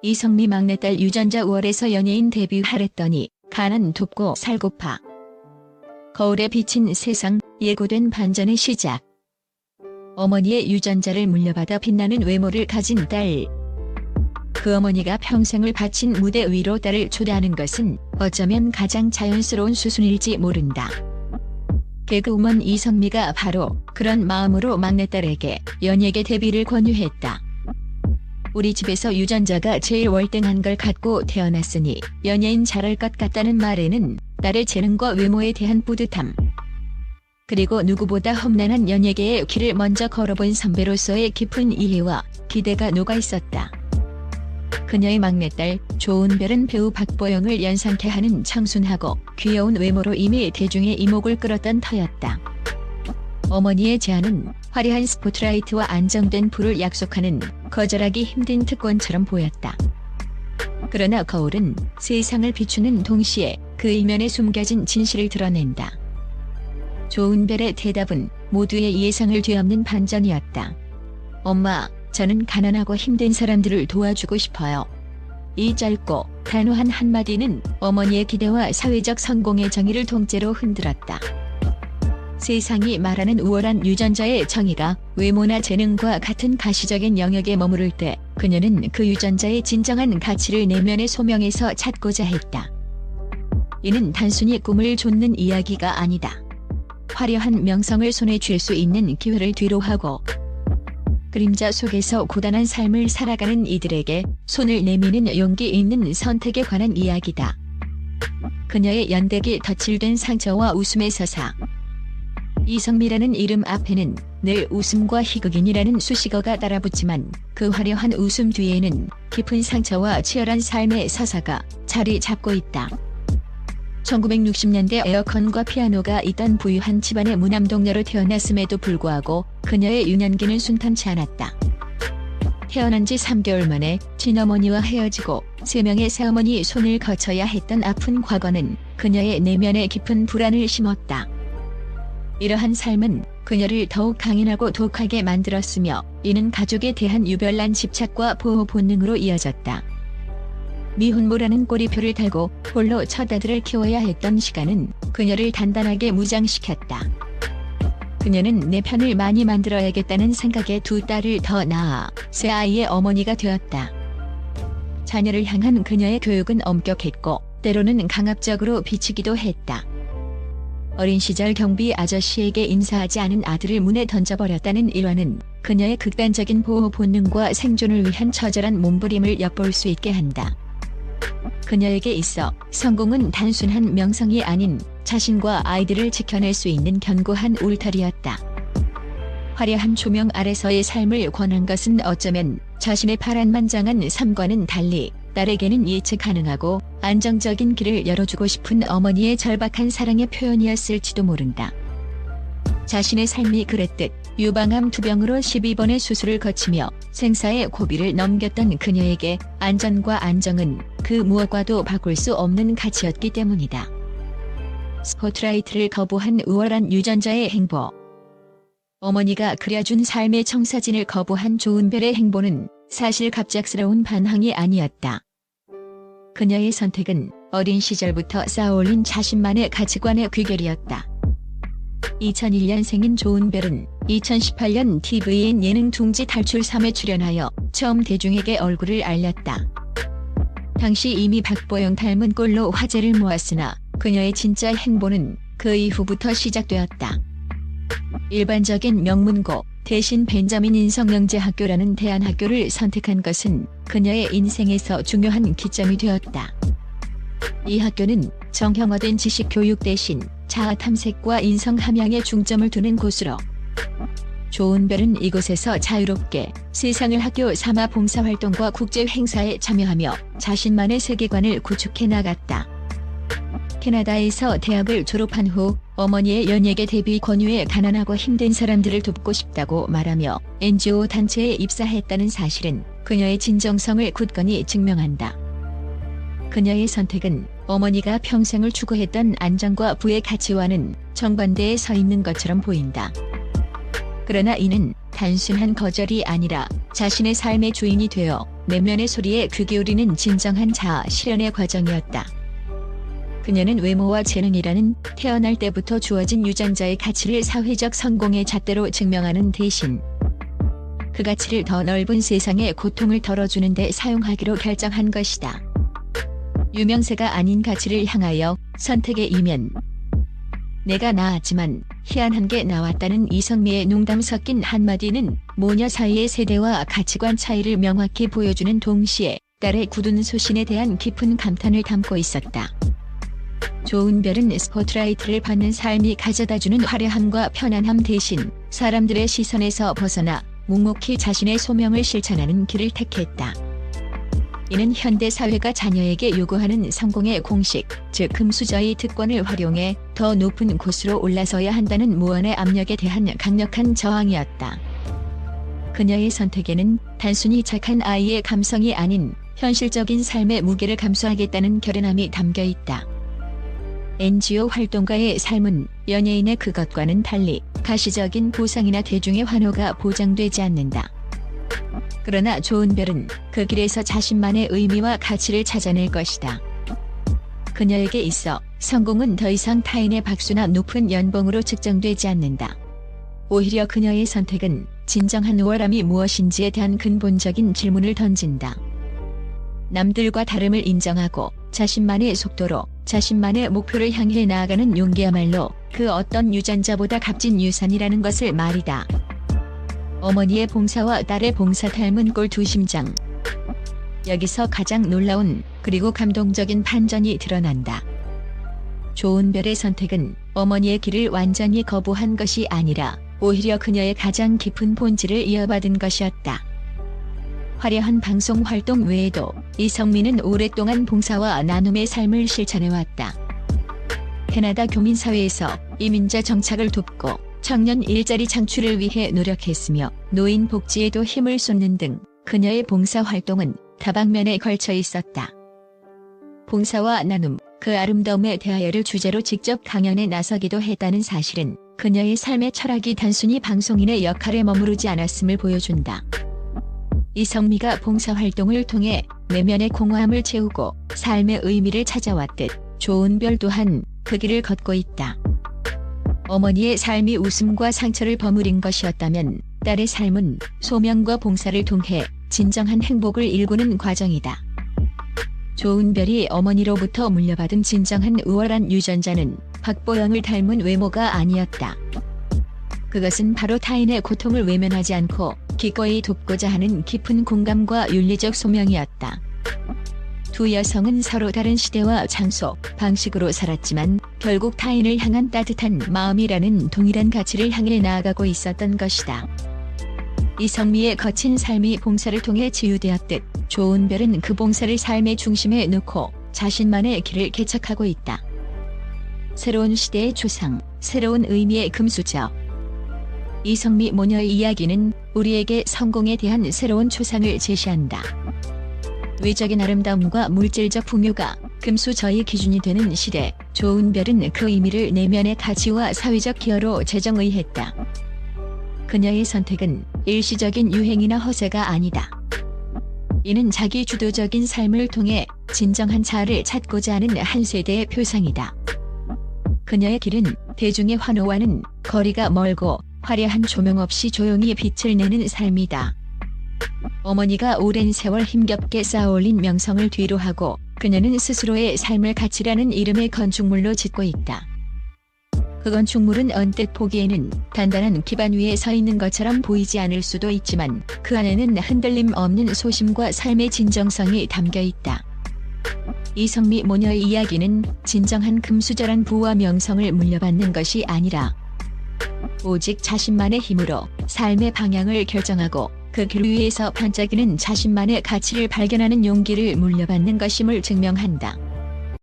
이성미 막내딸 유전자 월에서 연예인 데뷔하랬더니 가난 돕고 살고파. 거울에 비친 세상 예고된 반전의 시작. 어머니의 유전자를 물려받아 빛나는 외모를 가진 딸. 그 어머니가 평생을 바친 무대 위로 딸을 초대하는 것은 어쩌면 가장 자연스러운 수순일지 모른다. 개그우먼 이성미가 바로 그런 마음으로 막내딸에게 연예계 데뷔를 권유했다. 우리 집에서 유전자가 제일 월등한 걸 갖고 태어났으니 연예인 잘할 것 같다는 말에는 딸의 재능과 외모에 대한 뿌듯함. 그리고 누구보다 험난한 연예계의 길을 먼저 걸어본 선배로서의 깊은 이해와 기대가 녹아 있었다. 그녀의 막내딸 조은별은 배우 박보영을 연상케 하는 청순하고 귀여운 외모로 이미 대중의 이목을 끌었던 터였다. 어머니의 제안은 화려한 스포트라이트와 안정된 부를 약속하는 거절하기 힘든 특권처럼 보였다. 그러나 거울은 세상을 비추는 동시에 그 이면에 숨겨진 진실을 드러낸다. 조은별의 대답은 모두의 예상을 뒤엎는 반전이었다. 엄마, 저는 가난하고 힘든 사람들을 도와주고 싶어요. 이 짧고 단호한 한마디는 어머니의 기대와 사회적 성공의 정의를 통째로 흔들었다. 세상이 말하는 우월한 유전자의 정의가 외모나 재능과 같은 가시적인 영역에 머무를 때 그녀는 그 유전자의 진정한 가치를 내면의 소명에서 찾고자 했다. 이는 단순히 꿈을 좇는 이야기가 아니다. 화려한 명성을 손에 쥘 수 있는 기회를 뒤로하고 그림자 속에서 고단한 삶을 살아가는 이들에게 손을 내미는 용기 있는 선택에 관한 이야기다. 그녀의 연대기 덧칠된 상처와 웃음의 서사. 이성미라는 이름 앞에는 늘 웃음과 희극인이라는 수식어가 따라붙지만 그 화려한 웃음 뒤에는 깊은 상처와 치열한 삶의 서사가 자리 잡고 있다. 1960년대 에어컨과 피아노가 있던 부유한 집안의 무남동녀로 태어났음에도 불구하고 그녀의 유년기는 순탄치 않았다. 태어난 지 3개월 만에 친어머니와 헤어지고 3명의 새어머니 손을 거쳐야 했던 아픈 과거는 그녀의 내면에 깊은 불안을 심었다. 이러한 삶은 그녀를 더욱 강인하고 독하게 만들었으며 이는 가족에 대한 유별난 집착과 보호 본능으로 이어졌다. 미혼모라는 꼬리표를 달고 홀로 첫 아들을 키워야 했던 시간은 그녀를 단단하게 무장시켰다. 그녀는 내 편을 많이 만들어야겠다는 생각에 두 딸을 더 낳아 새 아이의 어머니가 되었다. 자녀를 향한 그녀의 교육은 엄격했고 때로는 강압적으로 비치기도 했다. 어린 시절 경비 아저씨에게 인사하지 않은 아들을 문에 던져버렸다는 일화는 그녀의 극단적인 보호 본능과 생존을 위한 처절한 몸부림을 엿볼 수 있게 한다. 그녀에게 있어 성공은 단순한 명성이 아닌 자신과 아이들을 지켜낼 수 있는 견고한 울타리였다. 화려한 조명 아래서의 삶을 권한 것은 어쩌면 자신의 파란만장한 삶과는 달리 딸에게는 예측 가능하고 안정적인 길을 열어주고 싶은 어머니의 절박한 사랑의 표현이었을지도 모른다. 자신의 삶이 그랬듯 유방암 투병으로 12번의 수술을 거치며 생사의 고비를 넘겼던 그녀에게 안전과 안정은 그 무엇과도 바꿀 수 없는 가치였기 때문이다. 스포트라이트를 거부한 우월한 유전자의 행보. 어머니가 그려준 삶의 청사진을 거부한 조은별의 행보는 사실 갑작스러운 반항이 아니었다. 그녀의 선택은 어린 시절부터 쌓아올린 자신만의 가치관의 귀결이었다. 2001년생인 조은별은 2018년 TVN 예능 둥지 탈출 3에 출연하여 처음 대중에게 얼굴을 알렸다. 당시 이미 박보영 닮은 꼴로 화제를 모았으나 그녀의 진짜 행보는 그 이후부터 시작되었다. 일반적인 명문고 대신 벤자민 인성영재학교라는 대안학교를 선택한 것은 그녀의 인생에서 중요한 기점이 되었다. 이 학교는 정형화된 지식 교육 대신 자아 탐색과 인성 함양에 중점을 두는 곳으로 조은별은 이곳에서 자유롭게 세상을 학교 삼아 봉사활동과 국제 행사에 참여하며 자신만의 세계관을 구축해 나갔다. 캐나다에서 대학을 졸업한 후 어머니의 연예계 데뷔 권유에 가난하고 힘든 사람들을 돕고 싶다고 말하며 NGO 단체에 입사했다는 사실은 그녀의 진정성을 굳건히 증명한다. 그녀의 선택은 어머니가 평생을 추구했던 안정과 부의 가치와는 정반대에 서 있는 것처럼 보인다. 그러나 이는 단순한 거절이 아니라 자신의 삶의 주인이 되어 내면의 소리에 귀 기울이는 진정한 자아 실현의 과정이었다. 그녀는 외모와 재능이라는 태어날 때부터 주어진 유전자의 가치를 사회적 성공의 잣대로 증명하는 대신 그 가치를 더 넓은 세상의 고통을 덜어주는 데 사용하기로 결정한 것이다. 유명세가 아닌 가치를 향하여 선택의 이면 내가 나았지만 희한한 게 나왔다는 이성미의 농담 섞인 한마디는 모녀 사이의 세대와 가치관 차이를 명확히 보여주는 동시에 딸의 굳은 소신에 대한 깊은 감탄을 담고 있었다. 좋은 별은 스포트라이트를 받는 삶이 가져다주는 화려함과 편안함 대신 사람들의 시선에서 벗어나 묵묵히 자신의 소명을 실천하는 길을 택했다. 이는 현대 사회가 자녀에게 요구하는 성공의 공식, 즉 금수저의 특권을 활용해 더 높은 곳으로 올라서야 한다는 무언의 압력에 대한 강력한 저항이었다. 그녀의 선택에는 단순히 착한 아이의 감성이 아닌 현실적인 삶의 무게를 감수하겠다는 결연함이 담겨 있다. NGO 활동가의 삶은 연예인의 그것과는 달리 가시적인 보상이나 대중의 환호가 보장되지 않는다. 그러나 좋은 별은 그 길에서 자신만의 의미와 가치를 찾아낼 것이다. 그녀에게 있어 성공은 더 이상 타인의 박수나 높은 연봉으로 측정되지 않는다. 오히려 그녀의 선택은 진정한 우월함이 무엇인지에 대한 근본적인 질문을 던진다. 남들과 다름을 인정하고 자신만의 속도로 자신만의 목표를 향해 나아가는 용기야말로 그 어떤 유전자보다 값진 유산이라는 것을 말이다. 어머니의 봉사와 딸의 봉사 닮은 꼴 두 심장. 여기서 가장 놀라운 그리고 감동적인 반전이 드러난다. 좋은 별의 선택은 어머니의 길을 완전히 거부한 것이 아니라 오히려 그녀의 가장 깊은 본질을 이어받은 것이었다. 화려한 방송 활동 외에도 이성민은 오랫동안 봉사와 나눔의 삶을 실천해왔다. 캐나다 교민사회에서 이민자 정착을 돕고 청년 일자리 창출을 위해 노력했으며 노인 복지에도 힘을 쏟는 등 그녀의 봉사 활동은 다방면에 걸쳐 있었다. 봉사와 나눔, 그 아름다움에 대하여를 주제로 직접 강연에 나서기도 했다는 사실은 그녀의 삶의 철학이 단순히 방송인의 역할에 머무르지 않았음을 보여준다. 이성미가 봉사활동을 통해 내면의 공허함을 채우고 삶의 의미를 찾아왔듯 좋은 별 또한 그 길을 걷고 있다. 어머니의 삶이 웃음과 상처를 버무린 것이었다면 딸의 삶은 소명과 봉사를 통해 진정한 행복을 일구는 과정이다. 좋은 별이 어머니로부터 물려받은 진정한 우월한 유전자는 박보영을 닮은 외모가 아니었다. 그것은 바로 타인의 고통을 외면하지 않고 기꺼이 돕고자 하는 깊은 공감과 윤리적 소명이었다. 두 여성은 서로 다른 시대와 장소, 방식으로 살았지만 결국 타인을 향한 따뜻한 마음이라는 동일한 가치를 향해 나아가고 있었던 것이다. 이성미의 거친 삶이 봉사를 통해 치유되었듯 좋은 별은 그 봉사를 삶의 중심에 놓고 자신만의 길을 개척하고 있다. 새로운 시대의 조상, 새로운 의미의 금수저. 이성미 모녀의 이야기는 우리에게 성공에 대한 새로운 초상을 제시한다. 외적인 아름다움과 물질적 풍요가 금수저의 기준이 되는 시대, 좋은 별은 그 의미를 내면의 가치와 사회적 기여로 재정의했다. 그녀의 선택은 일시적인 유행이나 허세가 아니다. 이는 자기 주도적인 삶을 통해 진정한 자아를 찾고자 하는 한 세대의 표상이다. 그녀의 길은 대중의 환호와는 거리가 멀고 화려한 조명 없이 조용히 빛을 내는 삶이다. 어머니가 오랜 세월 힘겹게 쌓아올린 명성을 뒤로 하고 그녀는 스스로의 삶을 가치라는 이름의 건축물로 짓고 있다. 그 건축물은 언뜻 보기에는 단단한 기반 위에 서 있는 것처럼 보이지 않을 수도 있지만 그 안에는 흔들림 없는 소심과 삶의 진정성이 담겨 있다. 이성미 모녀의 이야기는 진정한 금수저란 부와 명성을 물려받는 것이 아니라 오직 자신만의 힘으로 삶의 방향을 결정하고 그 길 위에서 반짝이는 자신만의 가치를 발견하는 용기를 물려받는 것임을 증명한다.